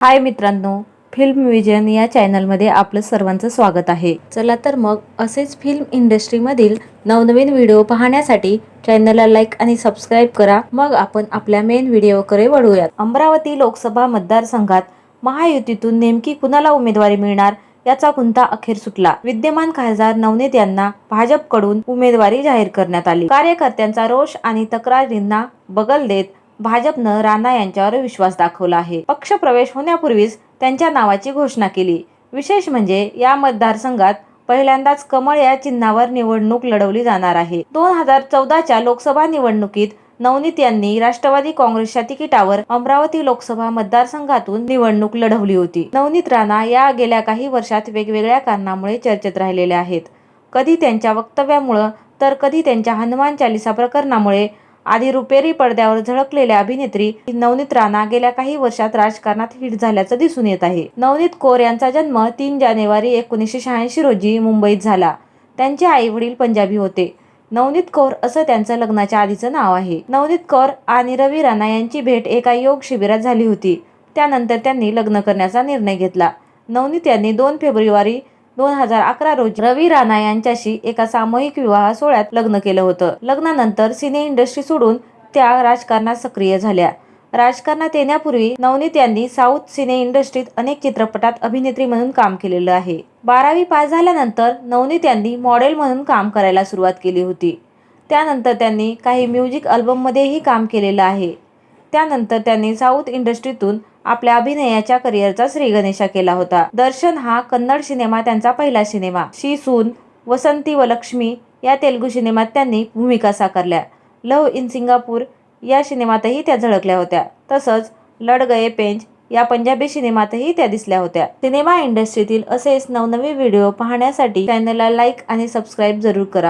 हाय मित्रांनो film vision या चॅनलमध्ये आपलं सर्वांचं स्वागत आहे. चला तर मग असेच फिल्म इंडस्ट्रीमधील नवनवीन व्हिडिओ पाहण्यासाठी चॅनलला लाईक आणि सबस्क्राईब करा. मग आपण आपल्या मेन व्हिडिओकडे वळूयात. अमरावती लोकसभा मतदारसंघात महायुतीतून नेमकी कुणाला उमेदवारी मिळणार याचा गुंता अखेर सुटला. विद्यमान खासदार नवनीत यांना भाजपकडून उमेदवारी जाहीर करण्यात आली. कार्यकर्त्यांचा रोष आणि तक्रारींना बगल देत भाजपनं राणा यांच्यावर विश्वास दाखवला आहे. पक्ष प्रवेश होण्यापूर्वीच त्यांच्या नावाची घोषणा केली. विशेष म्हणजे या मतदारसंघात पहिल्यांदाच कमळ या चिन्हावर निवडणूक लढवली जाणार आहे. दोन हजार चौदाच्या लोकसभा निवडणुकीत नवनीत यांनी राष्ट्रवादी काँग्रेसच्या तिकिटावर अमरावती लोकसभा मतदारसंघातून निवडणूक लढवली होती. नवनीत राणा या गेल्या काही वर्षात वेगवेगळ्या कारणामुळे चर्चेत राहिलेल्या आहेत. कधी त्यांच्या वक्तव्यामुळं तर कधी त्यांच्या हनुमान चालिसा प्रकरणामुळे आधी रुपेरी पडद्यावर झळकलेल्या अभिनेत्री नवनीत राणा गेल्या काही वर्षात राजकारणात हिट झाल्याचं दिसून येत आहे. नवनीत कौर यांचा जन्म तीन जानेवारी एकोणीसशे शहाऐंशी रोजी मुंबईत झाला. त्यांचे आई वडील पंजाबी होते. नवनीत कौर असं त्यांचं लग्नाच्या आधीचं नाव आहे. नवनीत कौर आणि रवी राणा यांची भेट एका योग शिबिरात झाली होती. त्यानंतर त्यांनी लग्न करण्याचा निर्णय घेतला. नवनीत यांनी दोन फेब्रुवारी दोन हजार अकरा रोजी रवी राणा यांच्याशी एका सामूहिक विवाह सोहळ्यात लग्न केलं होतं. लग्नानंतर सिने इंडस्ट्री सोडून त्या राजकारणात सक्रिय झाल्या. राजकारणात येण्यापूर्वी नवनीत यांनी साऊथ सिने इंडस्ट्रीत अनेक चित्रपटात अभिनेत्री म्हणून काम केलेलं आहे. बारावी पास झाल्यानंतर नवनीत यांनी मॉडेल म्हणून काम करायला सुरुवात केली होती. त्यानंतर त्यांनी काही म्युझिक अल्बममध्येही काम केलेलं आहे. त्यानंतर त्यांनी साऊथ इंडस्ट्रीतून आपल्या अभिनयाच्या करिअरचा श्रीगणेशा केला होता. दर्शन हा कन्नड सिनेमा त्यांचा पहिला सिनेमा. शी सून वसंती व लक्ष्मी या तेलुगू सिनेमात त्यांनी भूमिका साकारल्या. लव इन सिंगापूर या सिनेमातही त्या झळकल्या होत्या. तसंच लड गये पेंच या पंजाबी सिनेमातही त्या दिसल्या होत्या. सिनेमा इंडस्ट्रीतील असेच नवनवीन व्हिडिओ पाहण्यासाठी चॅनलला लाईक आणि सबस्क्राईब जरूर करा.